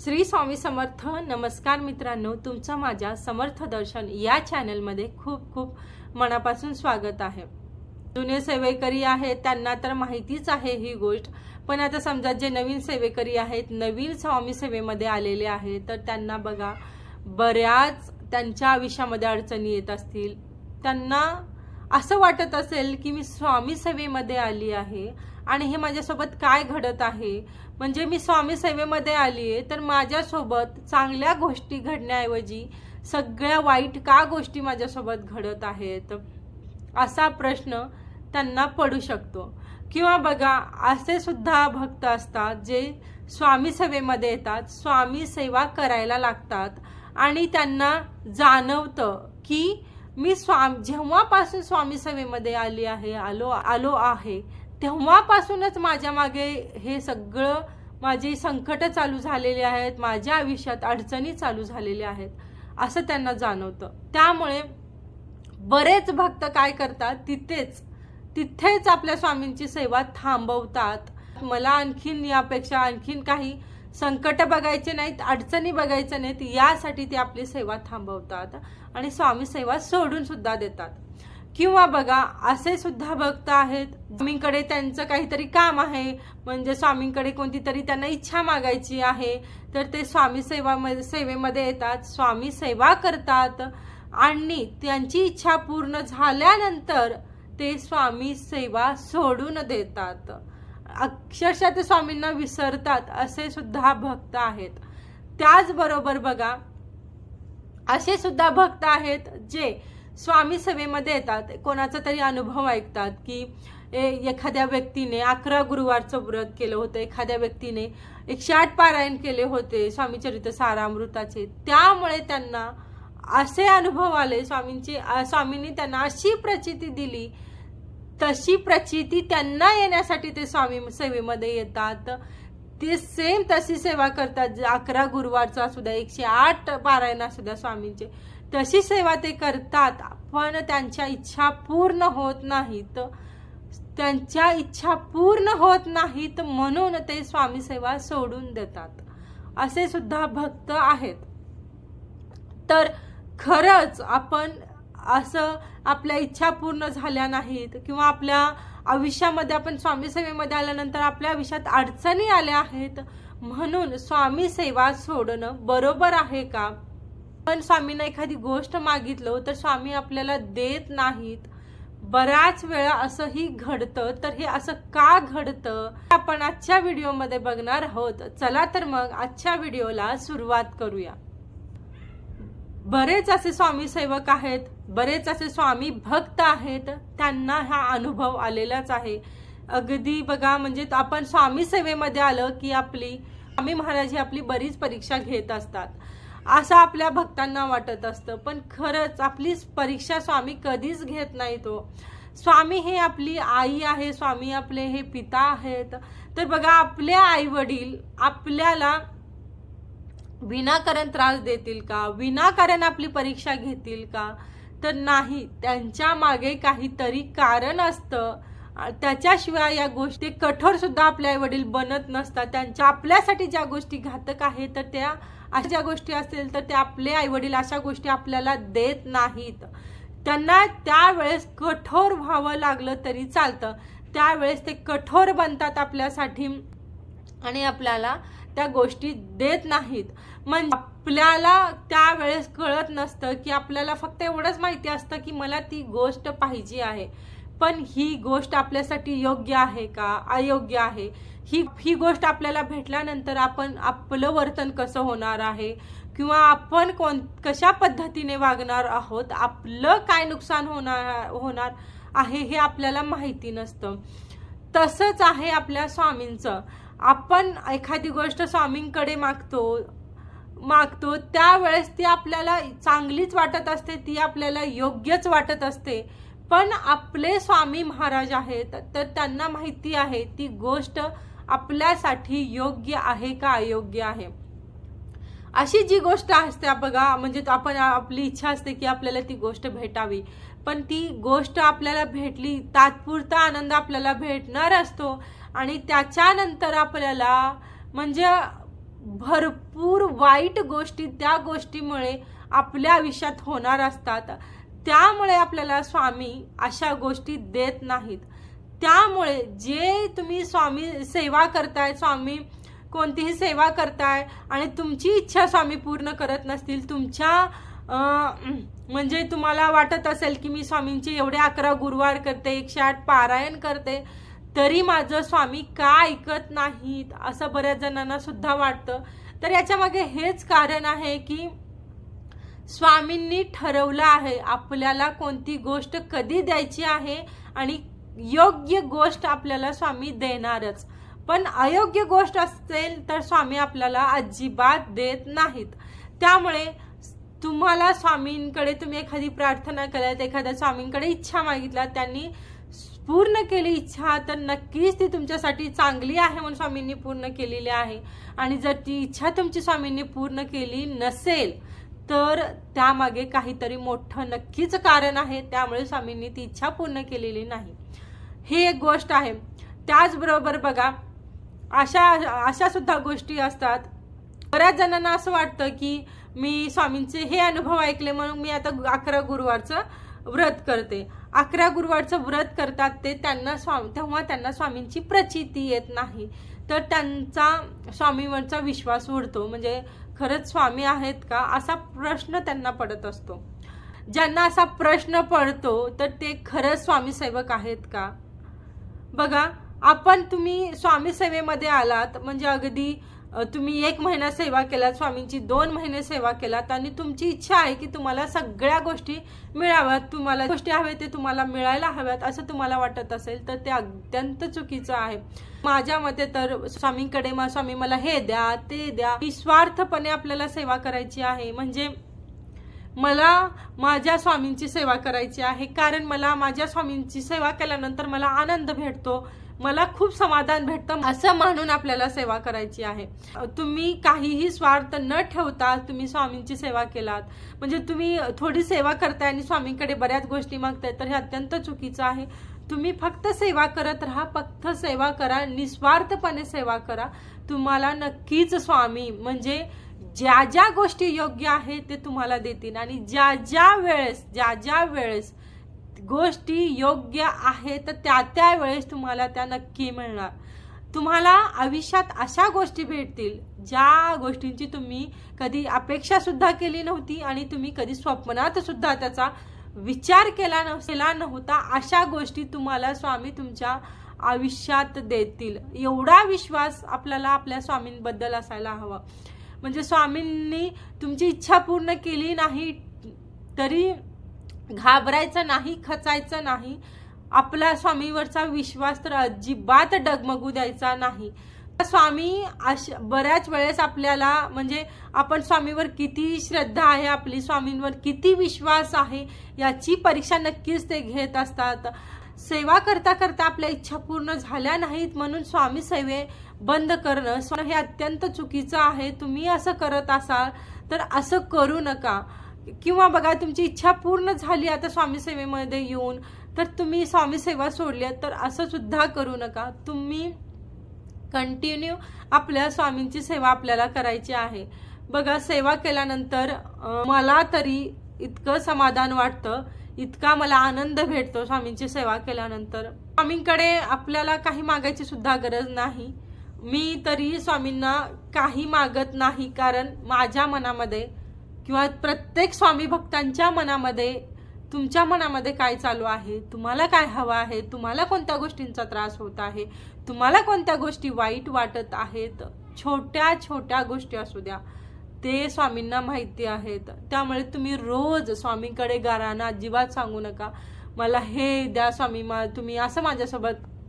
श्री स्वामी समर्थ नमस्कार मित्रांनो. तुमचं माझ्या समर्थ दर्शन या चॅनलमध्ये खूप खूप मनापासून स्वागत आहे. जुने सेवेकरी आहेत त्यांना तर माहितीच आहे ही गोष्ट. पण आता समजा जे नवीन सेवेकरी आहेत नवीन स्वामी सेवेमध्ये आलेले आहेत तर त्यांना बघा बऱ्याच त्यांच्या आयुष्यामध्ये अडचणी येत असतील. त्यांना असं वाटत असेल की मी स्वामी सेवेमध्ये आली आहे आणि हे माझ्यासोबत काय घडत आहे? म्हणजे मी स्वामी सेवेमध्ये आली आहे तर माझ्यासोबत चांगल्या गोष्टी घडण्याऐवजी सगळ्या वाईट का गोष्टी माझ्यासोबत घडत आहेत? असा प्रश्न त्यांना पडू शकतो. किंवा बघा असे सुद्धा भक्त असतात जे स्वामी सेवेमध्ये येतात स्वामी सेवा करायला लागतात आणि त्यांना जाणवतं की मी स्वाम जेव्हापासून स्वामी सेवेमध्ये आली आहे आलो आलो आहे तेव्हापासूनच माझ्या मागे हे सगळं माझी संकट चालू झालेली आहेत माझ्या आयुष्यात अडचणी चालू झालेल्या आहेत असं त्यांना जाणवतं. त्यामुळे बरेच भक्त काय करतात? तिथेच तिथेच आपल्या स्वामींची सेवा थांबवतात. मला आणखीन यापेक्षा आणखीन काही संकट बघायचे नाहीत अडचणी बघायच्या नाहीत यासाठी ते आपली सेवा थांबवतात आणि स्वामी सेवा सोडून सुद्धा देतात. किंवा बघा असे सुद्धा भक्त आहेत स्वामींकडे त्यांचं काहीतरी काम आहे म्हणजे स्वामींकडे कोणती तरी त्यांना इच्छा मागायची आहे तर ते स्वामी सेवा सेवेमध्ये येतात स्वामी सेवा करतात आणि त्यांची इच्छा पूर्ण झाल्यानंतर ते स्वामी सेवा सोडून देतात. अक्षरशः ते स्वामींना विसरतात असे सुद्धा भक्त आहेत. त्याचबरोबर बघा असे सुद्धा भक्त आहेत जे स्वामी सेवेमध्ये येतात. कोणाचा तरी अनुभव ऐकतात की एखाद्या व्यक्तीने अकरा गुरुवारचं व्रत केलं होतं एखाद्या व्यक्तीने एकशे आठ पारायण केले होते स्वामीचरित सारामृताचे. त्यामुळे त्यांना असे अनुभव आले स्वामींची स्वामींनी त्यांना अशी प्रचिती दिली तशी प्रचिती त्यांना येण्यासाठी ते स्वामी सेवेमध्ये येतात. ते सेम तशी सेवा करतात. अकरा गुरुवारचा सुद्धा एकशे आठ पारायण सुद्धा स्वामींचे. तशी सेवा ते करतात पण त्यांच्या इच्छा पूर्ण होत नाहीत. त्यांच्या इच्छा पूर्ण होत नाहीत म्हणून ते स्वामी सेवा सोडून देतात. असे सुद्धा भक्त आहेत. तर खरंच आपण असं आपल्या इच्छा पूर्ण झाल्या नाहीत किंवा आपल्या आयुष्यामध्ये आपण स्वामी सेवेमध्ये आल्यानंतर आपल्या आयुष्यात अडचणी आल्या आहेत म्हणून स्वामी सेवा सोडणं बरोबर आहे का? पण स्वामींना एखादी गोष्ट मागितलं तर स्वामी आपल्याला देत नाहीत. बऱ्याच वेळा असंही घडतं तर हे असं का घडतं? आपण आजच्या व्हिडिओमध्ये बघणार आहोत. चला तर मग आजच्या व्हिडिओला सुरुवात करूया. बरेच असे स्वामी सेवक आहेत बरेच असे स्वामी भक्त आहेत त्यांना हा अनुभव आलेलाच आहे. अगदी बघा म्हणजे आपण स्वामी सेवेमध्ये आलं की आपली स्वामी महाराज ही आपली बरीच परीक्षा घेत असतात. असं आपल्या भक्तांना वाटत असतं पण खरंच आपली परीक्षा स्वामी कधीच घेत नाही तो. स्वामी हे आपली आई आहे स्वामी आपले हे पिता आहेत. तर बघा आपले आई वडील आपल्याला विनाकारण त्रास देतील का? विनाकारण आपली परीक्षा घेतील का? तर नाही त्यांच्या मागे काहीतरी कारण असतं. त्याच्याशिवाय या गोष्टी कठोर सुद्धा आपले आई वडील बनत नसतात. त्यांच्या आपल्यासाठी ज्या गोष्टी घातक आहेत तर त्या अशा ज्या गोष्टी असतील तर ते आपले आई वडील अशा गोष्टी आपल्याला देत नाहीत. त्यांना त्यावेळेस कठोर व्हावं लागलं तरी चालतं. त्यावेळेस ते कठोर बनतात आपल्यासाठी आणि आपल्याला त्या गोष्टी देत नाहीत. म्हणजे आपल्याला त्यावेळेस कळत नसतं की आपल्याला फक्त एवढंच माहिती असतं की मला ती गोष्ट पाहिजे आहे. पण ही गोष्ट आपल्यासाठी योग्य आहे का? अयोग्य आहे? ही ही गोष्ट आपल्याला भेटल्यानंतर आपण आपलं वर्तन कसं होणार आहे? किंवा आपण कोण कशा पद्धतीने वागणार आहोत? आपलं काय नुकसान होणार होणार आहे हे आपल्याला माहिती नसतं. तसंच आहे आपल्या स्वामींचं. आपण एखादी गोष्ट स्वामींकडे मागतो मागतो त्यावेळेस ती आपल्याला चांगलीच वाटत असते ती आपल्याला योग्यच वाटत असते. पण आपले स्वामी महाराज आहेत तर त्यांना माहिती आहे ती गोष्ट आपल्यासाठी योग्य आहे का अयोग्य आहे? अशी जी गोष्ट असते बघा म्हणजे आपण आपली इच्छा असते की आपल्याला ती गोष्ट भेटावी. पण ती गोष्ट आपल्याला भेटली तात्पुरता आनंद आपल्याला भेटणार असतो. आणि त्याच्यानंतर आपल्याला म्हणजे भरपूर वाईट गोष्टी त्या गोष्टीमुळे आपल्या आयुष्यात होणार असतात. त्यामुळे आपल्याला स्वामी अशा गोष्टी देत नाहीत. त्यामुळे जे तुम्ही स्वामी सेवा करताय स्वामी कोणतीही सेवा करताय आणि तुमची इच्छा स्वामी पूर्ण करत नसतील तुमच्या म्हणजे तुम्हाला वाटत असेल की मी स्वामींचे एवढे अकरा गुरुवार करते एकशे आठ पारायण करते तरी माझं स्वामी का ऐकत नाहीत? असं बऱ्याच जणांना सुद्धा वाटतं. तर याच्यामागे हेच कारण आहे की स्वामींनी ठरवलं आहे आपल्याला कोणती गोष्ट कधी द्यायची आहे आणि योग्य गोष्ट आपल्याला स्वामी देणारच. पण अयोग्य गोष्ट असेल तर स्वामी आपल्याला अजिबात देत नाहीत. त्यामुळे तुम्हाला स्वामींकडे तुम्ही एखादी प्रार्थना केल्यात एखाद्या स्वामींकडे इच्छा मागितल्या त्यांनी पूर्ण केली इच्छा तर नक्कीच ती तुमच्यासाठी चांगली आहे म्हणून स्वामींनी पूर्ण केलेली आहे. आणि जर ती इच्छा तुमची स्वामींनी पूर्ण केली नसेल तर त्यामागे काहीतरी मोठं नक्कीच कारण आहे. त्यामुळे स्वामींनी ती इच्छा पूर्ण केलेली नाही. ही एक गोष्ट आहे. त्याचबरोबर बघा अशा अशा सुद्धा गोष्टी असतात. बऱ्याच जणांना असं वाटतं की मी स्वामींचे हे अनुभव ऐकले म्हणून मी आता अकरा गुरुवारचं व्रत करते. अकरा गुरुवारचं व्रत करतात ते त्यांना स्वामी तेव्हा त्यांना स्वामींची प्रचिती येत नाही. तर त्यांचा स्वामीवरचा विश्वास उडतो. म्हणजे खरंच स्वामी आहेत का? असा प्रश्न त्यांना पडत असतो. ज्यांना असा प्रश्न पडतो तर ते खरंच स्वामी सेवक आहेत का? बघा आपण तुम्ही स्वामी सेवेमध्ये आलात म्हणजे अगदी तुम्ही एक महिना सेवा केलात स्वामींची दोन महिने सेवा केलात आणि तुमची इच्छा आहे की तुम्हाला सगळ्या गोष्टी मिळाव्यात तुम्हाला गोष्टी हव्या ते तुम्हाला मिळायला हव्यात असं तुम्हाला वाटत असेल तर ते अत्यंत चुकीचं आहे. माझ्या मते तर स्वामींकडे मा स्वामी मला हे द्या ते द्या. निस्वार्थपणे आपल्याला सेवा करायची आहे. म्हणजे मला माझ्या स्वामींची सेवा करायची आहे. कारण मला माझ्या स्वामींची सेवा केल्यानंतर मला आनंद भेटतो. मला खूप समाधान भेटतं असं मानून आपल्याला सेवा करायची आहे. तुम्ही काहीही स्वार्थ न ठेवता तुम्ही स्वामींची सेवा केलात. म्हणजे तुम्ही थोडी सेवा करताय आणि स्वामींकडे बऱ्याच गोष्टी मागताय तर हे अत्यंत चुकीचं आहे. तुम्ही फक्त सेवा करत राहा फक्त सेवा करा निस्वार्थपणे सेवा करा. तुम्हाला नक्कीच स्वामी म्हणजे ज्या ज्या गोष्टी योग्य आहेत ते तुम्हाला देतील. आणि ज्या ज्या वेळेस ज्या ज्या वेळेस गोष्टी योग्य आहेत तर त्या त्या वेळेस तुम्हाला त्या नक्की मिळणार. तुम्हाला आयुष्यात अशा गोष्टी भेटतील ज्या गोष्टींची तुम्ही कधी अपेक्षा सुद्धा केली नव्हती आणि तुम्ही कधी स्वप्नात सुद्धा त्याचा विचार केला न नव्हता अशा गोष्टी तुम्हाला स्वामी तुमच्या आयुष्यात देतील. एवढा विश्वास आपल्याला आपल्या स्वामींबद्दल असायला हवा. म्हणजे स्वामींनी तुमची इच्छा पूर्ण केली नाही तरी घाबरायचं नाही खचायचं नाही. आपला स्वामीवरचा विश्वास तर अजिबात डगमगू द्यायचा नाही. स्वामी अश बऱ्याच वेळेस आपल्याला म्हणजे आपण स्वामीवर किती श्रद्धा आहे आपली स्वामींवर किती विश्वास आहे याची परीक्षा नक्कीच ते घेत असतात. सेवा करता करता आपल्या इच्छा पूर्ण झाल्या नाहीत म्हणून स्वामी सेवे बंद करणं स्व- हे अत्यंत चुकीचं आहे. तुम्ही असं करत असाल तर असं करू नका. किंवा बघा तुमची इच्छा पूर्ण झाली आता स्वामी सेवेमध्ये येऊन तर तुम्ही स्वामी सेवा सोडली तर असं सुद्धा करू नका. तुम्ही कंटिन्यू आपल्या स्वामींची सेवा आपल्याला करायची आहे. बघा सेवा केल्यानंतर मला तरी इतकं समाधान वाटतं इतका मला आनंद भेटतो स्वामींची सेवा केल्यानंतर. स्वामींकडे आपल्याला काही मागायची सुद्धा गरज नाही. मी तरी स्वामींना काही मागत नाही कारण माझ्या मनामध्ये किंवा प्रत्येक स्वामी भक्तांच्या मनामध्ये तुमच्या मनामध्ये काय चालू आहे? तुम्हाला काय हवं आहे? तुम्हाला कोणत्या गोष्टींचा त्रास होत आहे? तुम्हाला कोणत्या गोष्टी वाईट वाटत आहेत? छोट्या छोट्या गोष्टी असू द्या. ते स्वामींना माहिती आहेत. त्यामुळे तुम्ही रोज स्वामींकडे गाराना अजिबात सांगू नका. मला हे द्या स्वामी मा तुम्ही असं माझ्यासोबत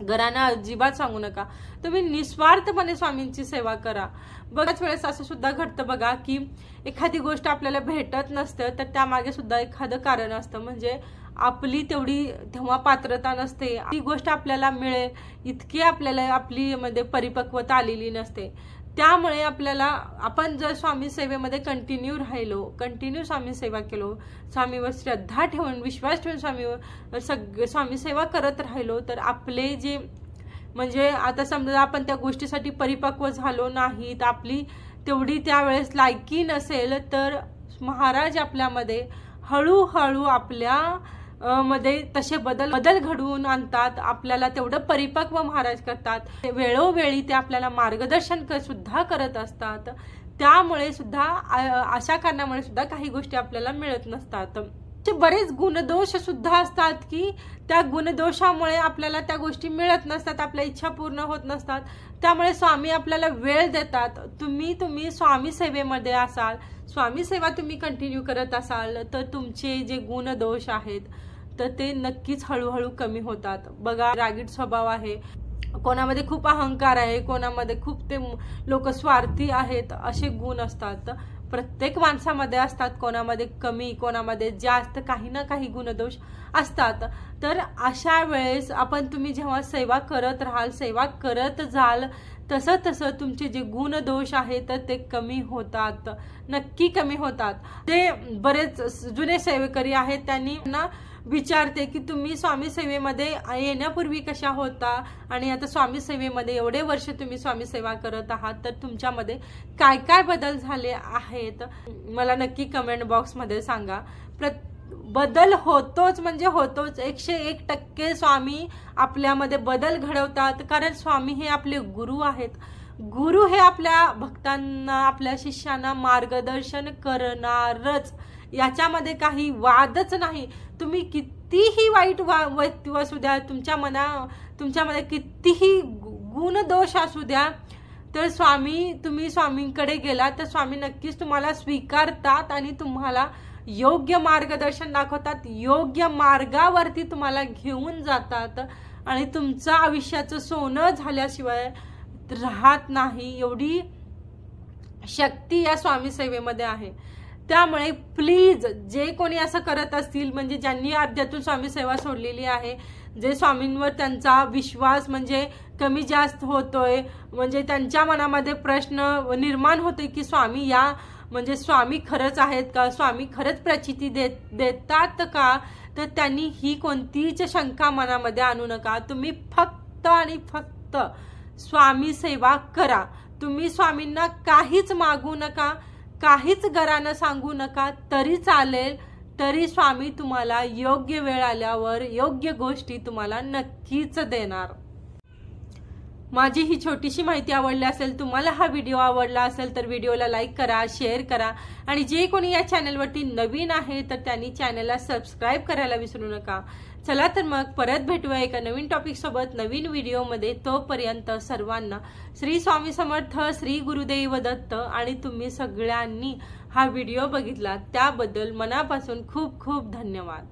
घरांना अजिबात सांगू नका. तुम्ही निस्वार्थपणे स्वामींची सेवा करा. बऱ्याच वेळेस असं सुद्धा घडतं बघा की एखादी गोष्ट आपल्याला भेटत नसतं तर त्यामागे सुद्धा एखादं कारण असतं. म्हणजे आपली तेवढी तेव्हा पात्रता नसते. ती गोष्ट आपल्याला मिळेल इतकी आपल्याला आपली मध्ये परिपक्वता आलेली नसते. त्यामुळे आपल्याला आपण जर स्वामी सेवेमध्ये कंटिन्यू राहिलो कंटिन्यू स्वामी सेवा केलो स्वामीवर श्रद्धा ठेवून विश्वास ठेवून स्वामीवर सग स्वामी सेवा करत राहिलो तर आपले जे म्हणजे आता समजा आपण त्या गोष्टीसाठी परिपक्व झालो नाही तर आपली तेवढी त्यावेळेस लायकी नसेल तर महाराज आपल्यामध्ये हळूहळू आपल्या मध्ये तसे बदल बदल घडवून आणतात. आपल्याला तेवढं परिपक्व महाराज करतात. वेळोवेळी ते आपल्याला मार्गदर्शन सुद्धा करत असतात. त्यामुळे सुद्धा अशा कारणामुळे सुद्धा काही गोष्टी आपल्याला मिळत नसतात. बरेच गुणदोष सुद्धा असतात की त्या गुणदोषामुळे आपल्याला त्या गोष्टी मिळत नसतात आपल्या इच्छा पूर्ण होत नसतात. त्यामुळे स्वामी आपल्याला वेळ देतात. तुम्ही तुम्ही स्वामी सेवेमध्ये असाल स्वामी सेवा तुम्ही कंटिन्यू करत असाल तर तुमचे जे गुणदोष आहेत तर ते नक्कीच हळूहळू कमी होतात. बघा रागीट स्वभाव आहे. कोणामध्ये खूप अहंकार आहे कोणामध्ये खूप ते लोक स्वार्थी आहेत असे गुण असतात. प्रत्येक माणसामध्ये असतात कोणामध्ये कमी कोणामध्ये जास्त काही ना काही गुणदोष असतात. तर अशा वेळेस आपण तुम्ही जेव्हा सेवा करत राहाल सेवा करत जाल तसं तसं तुमचे जे गुणदोष आहेत तर ते कमी होतात. नक्की कमी होतात. ते बरेच जुने सेवेकरी आहेत त्यांनी ना विचारते की तुम्ही स्वामी सेवेमध्ये येण्यापूर्वी कशा होता? आणि आता स्वामी सेवेमध्ये एवढे वर्ष तुम्ही स्वामी सेवा करत आहात तर तुमच्यामध्ये काय काय बदल झाले आहेत? मला नक्की कमेंट बॉक्समध्ये सांगा. प्र बदल होतोच म्हणजे होतोच. एकशे एक टक्के स्वामी आपल्यामध्ये बदल घडवतात कारण स्वामी हे आपले गुरु आहेत. गुरु हे आपल्या भक्तांना आपल्या शिष्यांना मार्गदर्शन करणारच. याच्यामध्ये काही वादच नाही. तुम्ही कितीही वाईट वा व्यक्ती असू द्या तुमच्या मना तुमच्यामध्ये कितीही गु- गुणदोष असू द्या तर स्वामी तुम्ही स्वामींकडे गेला तर स्वामी नक्कीच तुम्हाला स्वीकारतात आणि तुम्हाला योग्य मार्गदर्शन दाखवतात. योग्य मार्गावरती तुम्हाला घेऊन जातात आणि तुमचं आयुष्याचं सोनं झाल्याशिवाय राहत नाही. एवढी शक्ती या स्वामी सेवेमध्ये आहे. त्यामुळे प्लीज जे कोणी असं करत असतील म्हणजे ज्यांनी अर्ध्यातून स्वामी सेवा सोडलेली आहे जे स्वामींवर त्यांचा विश्वास म्हणजे कमी जास्त होतोय म्हणजे त्यांच्या मनामध्ये प्रश्न निर्माण होते की स्वामी या म्हणजे स्वामी खरंच आहेत का? स्वामी खरंच प्रचिती देत देतात का? तर त्यांनी ही कोणतीच शंका मनामध्ये आणू नका. तुम्ही फक्त आणि फक्त स्वामी सेवा करा. तुम्ही स्वामींना काहीच मागू नका. काहीच घरानं सांगू नका तरी चालेल तरी स्वामी तुम्हाला योग्य वेळ आल्यावर योग्य गोष्टी तुम्हाला नक्कीच देणार. माझी ही छोटीशी माहिती आवडली असेल तुम्हाला हा व्हिडिओ आवडला असेल तर व्हिडिओला लाईक करा शेअर करा. आणि जे कोणी या चॅनलवरती नवीन आहे तर त्यांनी चॅनलला सबस्क्राईब करायला विसरू नका. चला तर मग परत भेटूया एका नवीन टॉपिक सोबत नवीन व्हिडिओमध्ये तोपर्यंत सर्वांना श्री स्वामी समर्थ श्री गुरुदेव दत्त आणि तुम्ही सगळ्यांनी हा व्हिडिओ बघितला. त्याबद्दल मनापासून खूप खूप धन्यवाद.